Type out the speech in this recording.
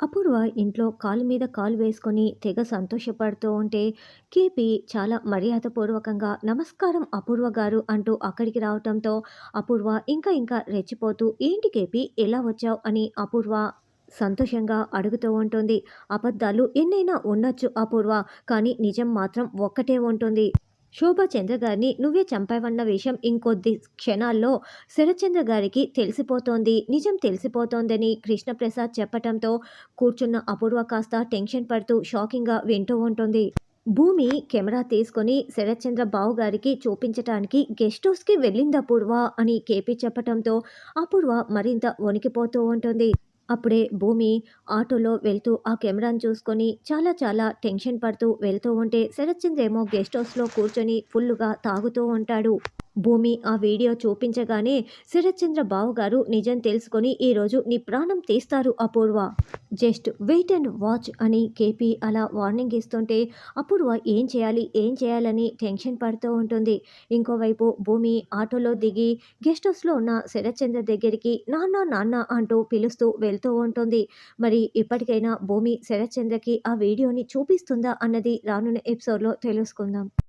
అపూర్వ ఇంట్లో కాలు మీద కాలు వేసుకొని తెగ సంతోషపడుతూ ఉంటే కేపీ చాలా మర్యాదపూర్వకంగా నమస్కారం అపూర్వ గారు అంటూ అక్కడికి రావటంతో అపూర్వ ఇంకా ఇంకా రెచ్చిపోతూ ఏంటి కేపీ ఎలా వచ్చావు? అని అపూర్వ సంతోషంగా అడుగుతూ ఉంటుంది. అబద్ధాలు ఎన్నైనా ఉండొచ్చు అపూర్వ కానీ నిజం మాత్రం ఒక్కటే ఉంటుంది. శోభా చంద్ర గారిని నువ్వే చంపావన్న విషయం ఇంకొద్ది క్షణాల్లో శరత్చంద్ర గారికి తెలిసిపోతోంది. నిజం తెలిసిపోతోందని కృష్ణప్రసాద్ చెప్పటంతో కూర్చున్న అపూర్వ కాస్త టెన్షన్ పడుతూ షాకింగ్గా వింటూ ఉంటుంది. భూమి కెమెరా తీసుకొని శరత్చంద్ర బావు గారికి చూపించటానికి గెస్ట్ హౌస్కి వెళ్ళింది అపూర్వ అని కేపీ చెప్పటంతో అపూర్వ మరింత వణికిపోతూ ఉంటుంది. అప్పుడే భూమి ఆటోలో వెళ్తూ ఆ కెమెరాను చూసుకొని చాలా చాలా టెన్షన్ పడుతూ వెళ్తూ ఉంటే శరత్చంద్ర ఏమో గెస్ట్ హౌస్లో కూర్చొని ఫుల్లుగా తాగుతూ ఉంటాడు. భూమి ఆ వీడియో చూపించగానే శరత్చంద్ర బావు గారు నిజం తెలుసుకొని ఈరోజు నీ ప్రాణం తీస్తారు Apoorva. Just wait and watch అని కేపీ అలా వార్నింగ్ ఇస్తుంటే అపూర్వ ఏం చేయాలి ఏం చేయాలని టెన్షన్ పడుతూ ఉంటుంది. ఇంకోవైపు భూమి ఆటోలో దిగి గెస్ట్ హౌస్లో ఉన్న శరత్చంద్ర దగ్గరికి నాన్న నాన్న అంటూ పిలుస్తూ వెళ్తూ ఉంటుంది. మరి ఇప్పటికైనా భూమి శరత్చంద్రకి ఆ వీడియోని చూపిస్తుందా అన్నది రానున్న ఎపిసోడ్లో తెలుసుకుందాం.